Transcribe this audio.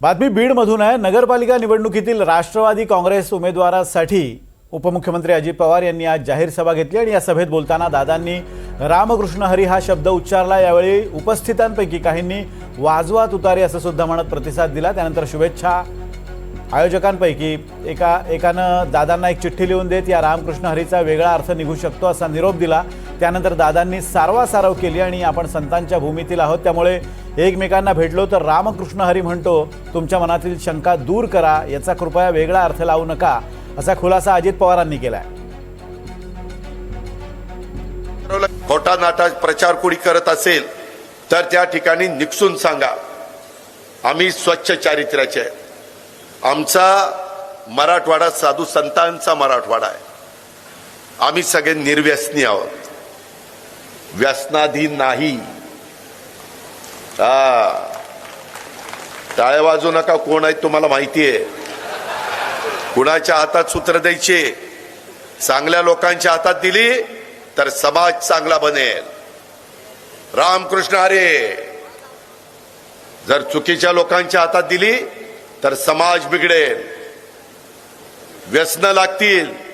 बातमी बीडमधून आहे. नगरपालिका निवडणुकीतील राष्ट्रवादी काँग्रेस उमेदवारासाठी उपमुख्यमंत्री अजित पवार यांनी आज जाहीर सभा घेतली आणि या सभेत बोलताना दादांनी रामकृष्ण हरी हा शब्द उच्चारला. यावेळी उपस्थितांपैकी काहींनी वाजवा तुतारी असं सुद्धा म्हणत प्रतिसाद दिला. त्यानंतर शुभेच्छा आयोजकांपैकी एका एकानं दादांना एक चिठ्ठी लिहून देत या रामकृष्ण हरीचा वेगळा अर्थ निघू शकतो असा निरोप दिला. त्यानंतर दादांनी सारवासारव केली आणि आपण संतांच्या भूमीतील आहोत. त्यामुळे एकमेकांना भेटलो तर रामकृष्ण हरी म्हणतो तुमच्या मनातील शंका दूर करा याचा कृपया वेगळा अर्थ लावू नका असा खुलासा अजित पवारांनी केलाय. खोटा नाटा प्रचार कोणी करत असेल तर त्या ठिकाणी निकसून सांगा. आम्ही स्वच्छ चारित्र्याचे आहे. आमचा मराठवाडा साधू संतांचा मराठवाडा आहे. आम्ही सगळे निर्व्यसनी आहोत. व्यसनाधीन नाही. हा. टाळ्या वाजू नका कोण आहेत तुम्हाला माहिती आहे कुणाच्या हातात सूत्र द्यायचे? चांगल्या लोकांच्या हातात दिली तर समाज चांगला बनेल. रामकृष्ण हरे जर चुकीच्या लोकांच्या हातात दिली तर समाज बिघडेल. व्यसन लागतील.